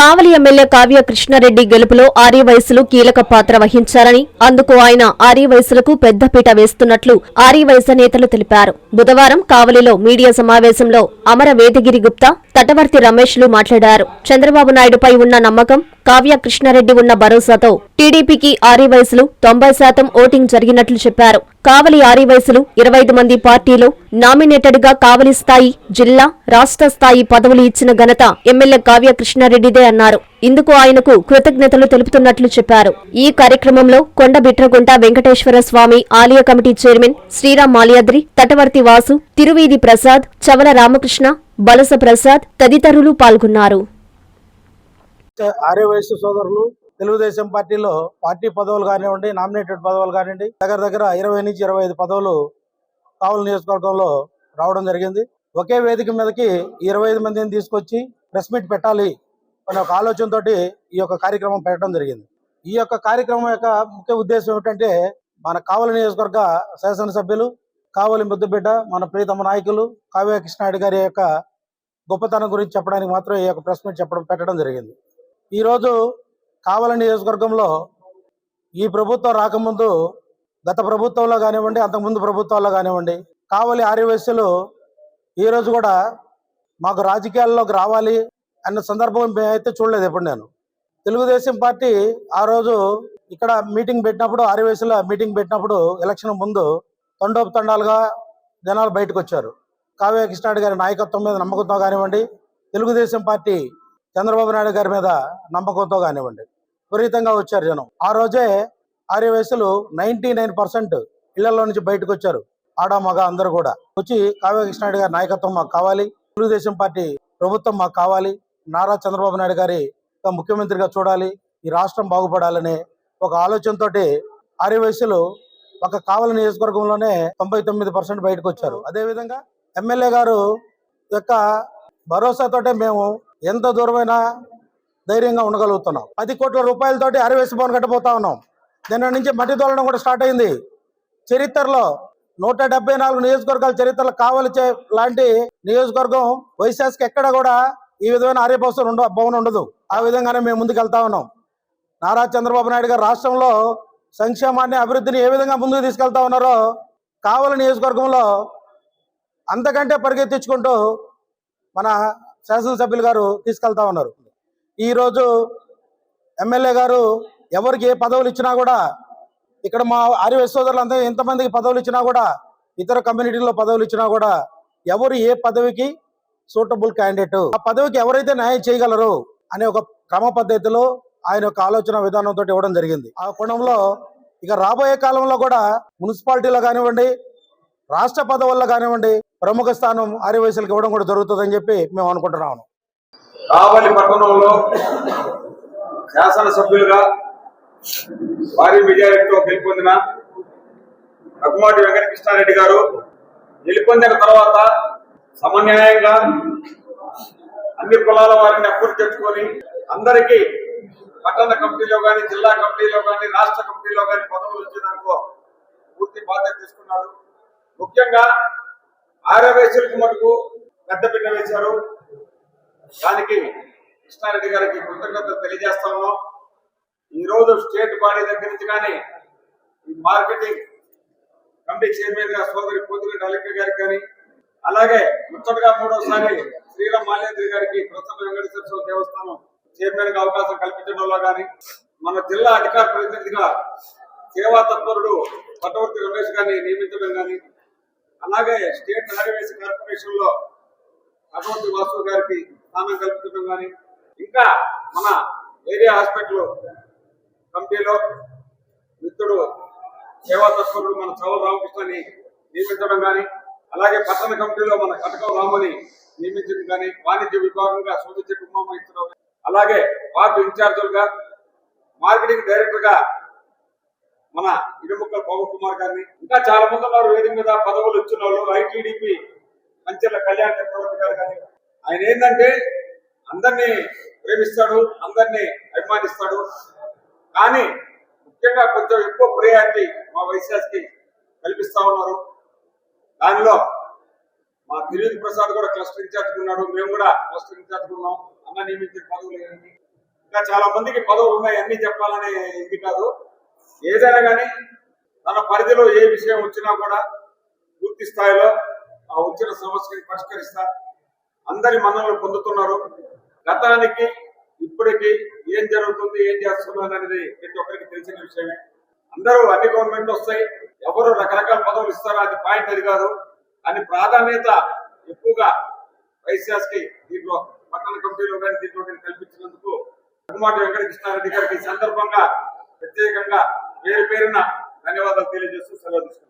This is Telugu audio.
కావలి ఎమ్మెల్యే కావ్య కృష్ణారెడ్డి గెలుపులో ఆర్యవయసులు కీలక పాత్ర వహించారని అందుకు ఆయన ఆర్యవయసులకు పెద్దపీట వేస్తున్నట్లు ఆర్యవయస నేతలు తెలిపారు. బుధవారం కావలిలో మీడియా సమావేశంలో అమర వేదగిరి గుప్తా తటవర్తి రమేష్లు మాట్లాడారు. చంద్రబాబు నాయుడుపై ఉన్న నమ్మకం కావ్య కృష్ణారెడ్డి ఉన్న భరోసాతో టీడీపీకి ఆర్యవయసులు తొంభై శాతం ఓటింగ్ జరిగినట్లు చెప్పారు. కావలి ఆర్యవయసులు ఇరవై ఐదు మంది పార్టీలో నామినేటెడ్గా కావలి స్థాయి జిల్లా రాష్ట్ర స్థాయి పదవులు ఇచ్చిన ఘనత ఎమ్మెల్యే కావ్య కృష్ణారెడ్డిదే అన్నారు. ఇందుకు ఆయనకు కృతజ్ఞతలు తెలుపుతున్నట్లు చెప్పారు. ఈ కార్యక్రమంలో కొండ బిట్రగుంట వెంకటేశ్వర స్వామి ఆలయ కమిటీ చైర్మన్ శ్రీరామ్ మాల్యాద్రి తటవర్తి వాసు తిరువీధి ప్రసాద్ చవల రామకృష్ణ బలస ప్రసాద్ తదితరులు పాల్గొన్నారు. ఆర్యవయస్సు సోదరులు తెలుగుదేశం పార్టీలో పార్టీ పదవులు కానివ్వండి నామినేటెడ్ పదవులు కానివ్వండి దగ్గర దగ్గర ఇరవై నుంచి ఇరవై ఐదు పదవులు కావలి నియోజకవర్గంలో రావడం జరిగింది. ఒకే వేదిక మీదకి ఇరవై ఐదు మందిని తీసుకొచ్చి ప్రెస్ మీట్ పెట్టాలి అనే ఒక ఆలోచనతోటి ఈ యొక్క కార్యక్రమం పెట్టడం జరిగింది. ఈ యొక్క కార్యక్రమం యొక్క ముఖ్య ఉద్దేశం ఏమిటంటే మన కావలి నియోజకవర్గ శాసనసభ్యులు కావలి ముద్దుబిడ్డ మన ప్రీతమ నాయకులు కావ్య కృష్ణారెడ్డి గారి యొక్క గొప్పతనం గురించి చెప్పడానికి మాత్రం ఈ యొక్క ప్రెస్ మీట్ చెప్పడం పెట్టడం జరిగింది. ఈరోజు కావల నియోజకవర్గంలో ఈ ప్రభుత్వం రాకముందు గత ప్రభుత్వంలో కానివ్వండి అంతకుముందు ప్రభుత్వాల్లో కానివ్వండి కావలి ఆర్యవేశ్యులు ఈరోజు కూడా మాకు రాజకీయాల్లోకి రావాలి అన్న సందర్భం అయితే చూడలేదు ఎప్పుడు నేను. తెలుగుదేశం పార్టీ ఆ రోజు ఇక్కడ మీటింగ్ పెట్టినప్పుడు ఆర్యవేశ్యుల మీటింగ్ పెట్టినప్పుడు ఎలక్షన్ ముందు తండోపు తండాలుగా జనాలు బయటకు వచ్చారు. కావ్య కృష్ణారెడ్డి గారి నాయకత్వం మీద నమ్మకంతో కానివ్వండి తెలుగుదేశం పార్టీ చంద్రబాబు నాయుడు గారి మీద నమ్మకంతో కానివ్వండి. విపరీతంగా వచ్చారు జనం. ఆ రోజే ఆర్యవయసులు నైన్టీ నైన్ పర్సెంట్ ఇళ్ళలో నుంచి బయటకు వచ్చారు. ఆడ మగ అందరూ కూడా. వచ్చి కావ్య కృష్ణారెడ్డి గారి నాయకత్వం మాకు కావాలి. తెలుగుదేశం పార్టీ ప్రభుత్వం మాకు కావాలి. నారా చంద్రబాబు నాయుడు గారి ముఖ్యమంత్రిగా చూడాలి. ఈ రాష్ట్రం బాగుపడాలనే ఒక ఆలోచనతోటి ఆర్యవయసులు ఒక కావలి నియోజకవర్గంలోనే తొంభై తొమ్మిది పర్సెంట్ బయటకు వచ్చారు. అదే విధంగా ఎమ్మెల్యే గారు యొక్క భరోసాతోటే మేము ఎంత దూరమైనా ధైర్యంగా ఉండగలుగుతున్నాం. పది కోట్ల రూపాయలతోటి అరవేసి భవన్ కట్టబోతా ఉన్నాం. నిన్న నుంచి మట్టి తోలడం కూడా స్టార్ట్ అయింది. చరిత్రలో నూట డెబ్బై నాలుగు నియోజకవర్గాల చరిత్రలో కావలి చే- లాంటి నియోజకవర్గం వైశాస్కి ఎక్కడ కూడా ఈ విధమైన ఆర్యభవసం ఉండ భవన్ ఉండదు. ఆ విధంగానే మేము ముందుకు వెళ్తా ఉన్నాం. నారా చంద్రబాబు నాయుడు గారు రాష్ట్రంలో సంక్షేమాన్ని అభివృద్ధిని ఏ విధంగా ముందుకు తీసుకెళ్తా ఉన్నారో కావలి నియోజకవర్గంలో అంతకంటే పరిగెత్తించుకుంటూ మన శాసనసభ్యులు గారు తీసుకెళ్తా ఉన్నారు. ఈరోజు ఎమ్మెల్యే గారు ఎవరికి ఏ పదవులు ఇచ్చినా కూడా ఇక్కడ మా ఆర్య సోదరులు అంతా ఎంతమందికి పదవులు ఇచ్చినా కూడా ఇతర కమ్యూనిటీలో పదవులు ఇచ్చినా కూడా ఎవరు ఏ పదవికి సూటబుల్ క్యాండిడేట్ ఆ పదవికి ఎవరైతే న్యాయం చేయగలరు అనే ఒక క్రమ పద్ధతిలో ఆయన యొక్క ఆలోచన విధానంతో ఇవ్వడం జరిగింది. ఆ కోణంలో ఇక రాబోయే కాలంలో కూడా మున్సిపాలిటీలో కానివ్వండి రాష్ట్ర పదవుల్లో కానివ్వండి ప్రముఖ స్థానం ఆర్యవయసులకు ఇవ్వడం కూడా జరుగుతుందని చెప్పి మేము అనుకుంటున్నాము కావలి పట్టణంలో శాసనసభ్యులుగా భారీ మెజారిటీతో గెలుపొందిన రఘుమాటి వెంకటకృష్ణారెడ్డి గారు గెలుపొందిన తర్వాత సమన్యాయంగా అన్ని కులాల వారిని అప్పులు తెచ్చుకొని అందరికీ పట్టణ కమిటీలో కానీ జిల్లా కమిటీలో కానీ రాష్ట్ర కమిటీలో కానీ పదవులు వచ్చేదానికో పూర్తి బాధ్యత తీసుకున్నాడు. ముఖ్యంగా ఆర్యవైశ్యులకు మటుకు పెద్దపీట వేశారు. దానికి కృష్ణారెడ్డి గారికి కృతజ్ఞతలు తెలియజేస్తాము ఈరోజు స్టేట్ బాడీ దగ్గర నుంచి కానీ ఈ మార్కెటింగ్ కమిటీ చైర్మన్గా సోదరి పోతిరెడ్డి అలెక్క గారికి కానీ అలాగే ముచ్చటగా మూడోసారి శ్రీరామ్ మాల్యాద్రి గారికి ప్రసన్న వెంకటేశ్వర స్వామి దేవస్థానం చైర్మన్గా అవకాశం కల్పించడంలో కానీ మన జిల్లా అధికార ప్రతినిధిగా సేవా తత్పరుడు పట్టవర్తి రమేష్ గారిని నియమించడం కానీ అలాగే స్టేట్ హైవేస్ కార్పొరేషన్లో అటువంటి వాసు గారికి స్థానం కల్పించడం కానీ ఇంకా మన ఏరియా హాస్పిటల్ కమిటీలో మిత్రుడు సేవా తత్పరుడు మన చౌర రామకృష్ణని నియమించడం కానీ అలాగే పట్టణ కమిటీలో మన కటకం రాముని నియమించడం కానీ వాణిజ్య విభాగంగా సోదరి కుమామ ఇచ్చడం అలాగే వార్డు ఇన్ఛార్జులుగా మార్కెటింగ్ డైరెక్టర్గా మన ఇడుముక్కల పవన్ కుమార్ గారిని. ఇంకా చాలా మంది ఉన్నారు. వేదిక మీద పదవులు ఇచ్చిన వాళ్ళు ఐటీడీపీ మంచిర్ల కళ్యాణ్ చక్రవర్తి గారు కానీ. ఆయన ఏంటంటే అందరినీ ప్రేమిస్తాడు అందరినీ అభిమానిస్తాడు. కానీ ముఖ్యంగా కొంచెం ఎక్కువ ప్రయారిటీ మా వైశాస్కి కల్పిస్తా ఉన్నారు. దానిలో మా గిరిజన ప్రసాద్ కూడా క్లస్టర్ ఇన్ఛార్జ్ ఉన్నాడు. మేము కూడా క్లస్టర్ ఇన్ఛార్జ్ ఉన్నాం. అన్న నియమించిన పదవులు ఇంకా చాలా మందికి పదవులు ఉన్నాయి. అన్ని చెప్పాలనే ఇది కాదు. ఏదైనా కానీ తన పరిధిలో ఏ విషయం వచ్చినా కూడా పూర్తి స్థాయిలో ఆ వచ్చిన సమస్యని పరిష్కరిస్తా. అందరి మన్నలు పొందుతున్నారు. గతానికి ఇప్పటికి ఏం జరుగుతుంది ఏం చేస్తున్నారు అనేది ప్రతి ఒక్కరికి తెలిసిన విషయమే. అందరూ అన్ని గవర్నమెంట్ వస్తాయి. ఎవరు రకరకాల పదవులు ఇస్తారో అది పాయింట్ అది కాదు. అని ప్రాధాన్యత ఎక్కువగా వైశాస్కి దీంట్లో పట్టణ కమిటీలో కానీ దీంట్లో కల్పించినందుకు రఘుమాటి వెంకటకృష్ణారెడ్డి గారికి ఈ సందర్భంగా ప్రత్యేకంగా పేరు పేరున ధన్యవాదాలు తెలియజేస్తూ సెలవు